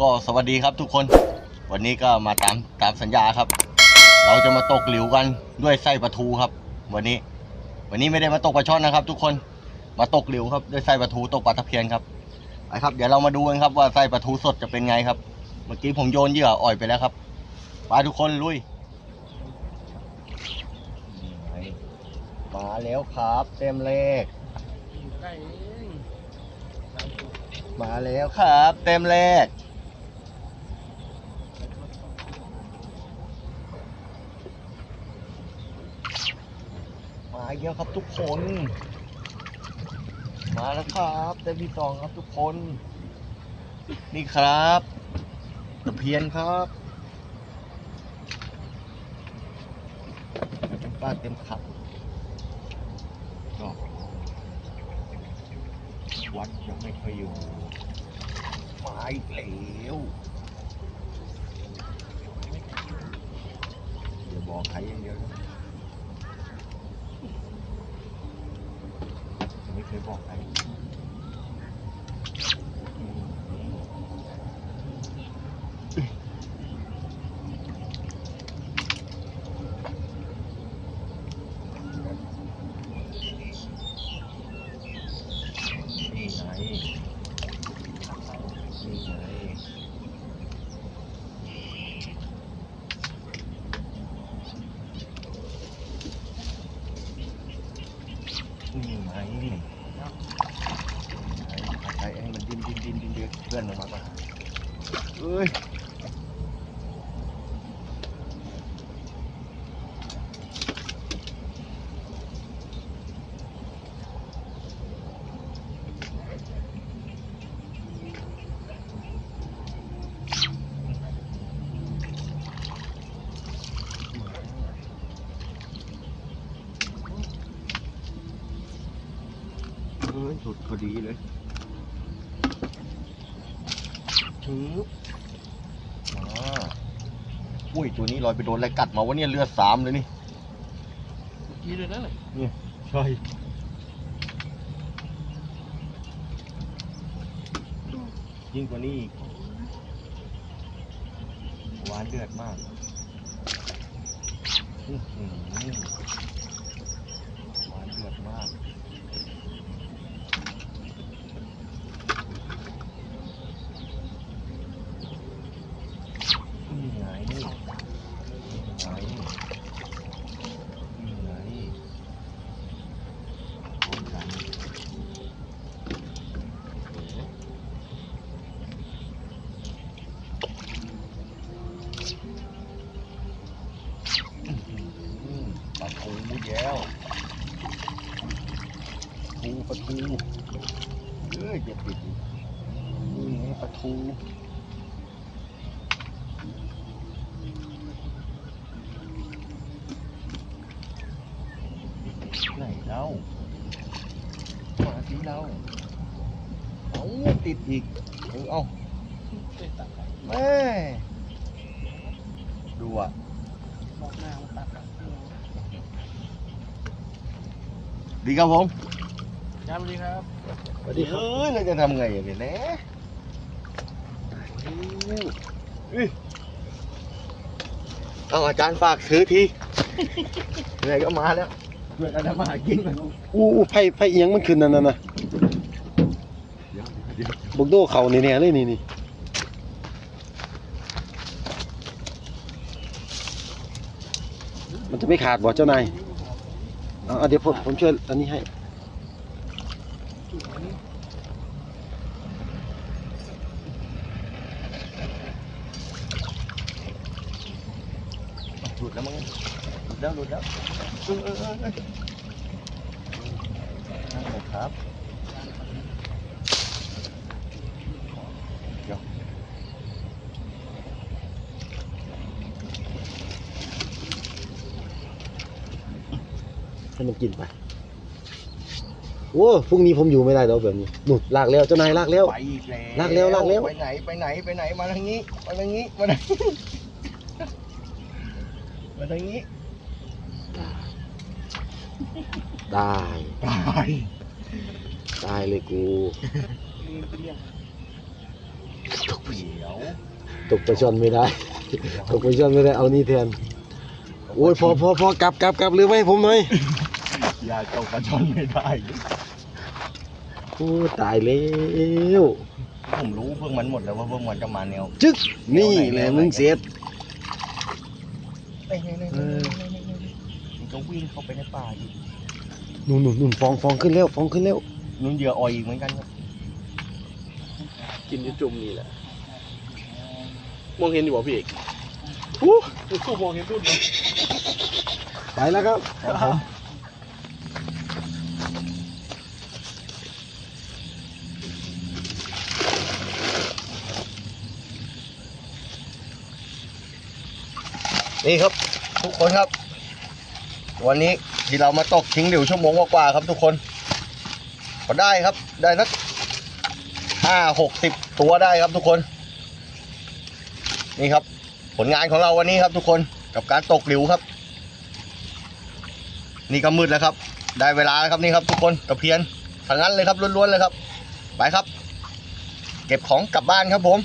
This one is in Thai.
ก็สวัสดีครับทุกคน วันนี้ก็มาตามตามสัญญาครับ เราจะมาตกหลิวกันด้วยไส้ปลาทูครับ วันนี้ วันนี้ไม่ได้มาตกปลาช่อนนะครับ ทุกคนมาตกหลิวครับด้วยไส้ปลาทูตกปลาตะเพียนครับไปครับ เดี๋ยวเรามาดูกันครับว่าไส้ปลาทูสดจะเป็นไงครับ เมื่อกี้ผมโยนเหยื่ออ่อยไปแล้วครับไปทุกคนลุยมาแล้วครับ เต็มเลขใกมาแล้วครับ เต็มเลข มาเยอะครับทุกคน มาแล้วครับเต็มที่สองครับทุกคน นี่ครับตะเพียนครับเต็มป้านเต็มขับก็วัดยังไม่เคยอยู่มาอีกแล้วเดี๋ยวบอกใครอย่างเดียวนะไม่เคยบอกใครนี่ไงนี่ไง นี่ไงนี่ไอ้ให้มันดิ้นดิ้นดิ้นดิ้นเดือดเพื่อนลงมาก่อนเอ้ยเอ้ ยสุดพอดีเลยชืบมาอุ้ย ตัวนี้ลอยไปโดนอะไรกัดมาวะเนี่ยเลือดสามเลยนี่กี่เลยนั่นแหละใช่ยิ่งกว่านี้อีกหวานเดือดมากอื้อหือหวานเดือดมาก นี่ไงนี่ไงนี่ไงพร้อมกันอื มปลาทูแย้วทูปลาทูเอ้ยเจ็บติดนี่ไงปลาทูไหนเล่ามาสิเล่าเอาติดอีกเออเอาแม่ดูอะบอกหน้ามันตัดอะ ดีครับผมครับสวัสดีครับสวัสดีเอ้ยเราจะทำไงอย่างนี้นะอุ๊ยเอาอาจารย์ฝากซื้อทีเหนื่อยก็มาแล้วเพื่อนกันทำมาหากินกันอู้อู้ไผ่ไผ่เอียงมันขึ้นนั่นน่ะนะเดี๋ยวเดี๋ยวบกโดเขานี่แน่เลยนี่นี่มันจะไม่ขาดบ่เจ้านาย เอาเอเดี๋ยวผมผมช่วยอันนี้ให้หลุดแล้วมั้งหลุดแล้วหลุดแล้วเออเออเออเออนั่งหมดครับเดี๋ยว ให้มันกินไปโอ้พรุ่งนี้ผมอยู่ไม่ได้แล้วแบบนี้หนุดลากแล้วเจ้านายลากแล้ว ไปอีกแล้วลากเร็วลากเร็ว ไปไหนไปไหนไปไหนมาทางนี้มาทางนี้มาทางนี้มาทางนี้ได้ตายได้เลยกูลีนเป็นเรื่องเดี๋ยวตกปลาช่อนไม่ได้ ตกปลาช่อนไม่ได้เอานี่แทนโอ้ยพอพอพอกลับกลับกลับเรือไว้ให้ผมหน่อยอ ย่าตกปลาช่อนไม่ได้โอ้ตายแล้วผมรู้เพิ่งมันหมดแล้วว่าเพิ่งมันจะมาแนวจึ๊กนี่แหละมึงเสียดเอ้ยนี่นี่นี่นี่นี่นี่มันก็วิ่งเข้าไปในป่าอยู่นู่นนู่นนู่นฟองฟองขึ้นแล้วฟองขึ้นแล้วนุ่นเหยื่อออยอีกเหมือนกันครับกินจะจุ่มนี่แหละมองเห็นอยู่บ่พี่เอกอู้สู้มองเห็นดุนเลยไปแล้วครับ นี่ครับ ทุกคนครับ วันนี้ที่เรามาตกทิ้งเดี๋ยวชั่วโมงกว่าๆครับทุกคนก็ได้ครับได้สักห้าหกสิบตัวได้ครับทุกคน นี่ครับ ผลงานของเราวันนี้ครับทุกคนกับการตกหลิวครับ นี่ก็มืดแล้วครับ ได้เวลาแล้วครับนี่ครับ ทุกคนตะเพียนทางนั้นเลยครับล้วนๆเลยครับ ไปครับ เก็บของกลับบ้านครับผม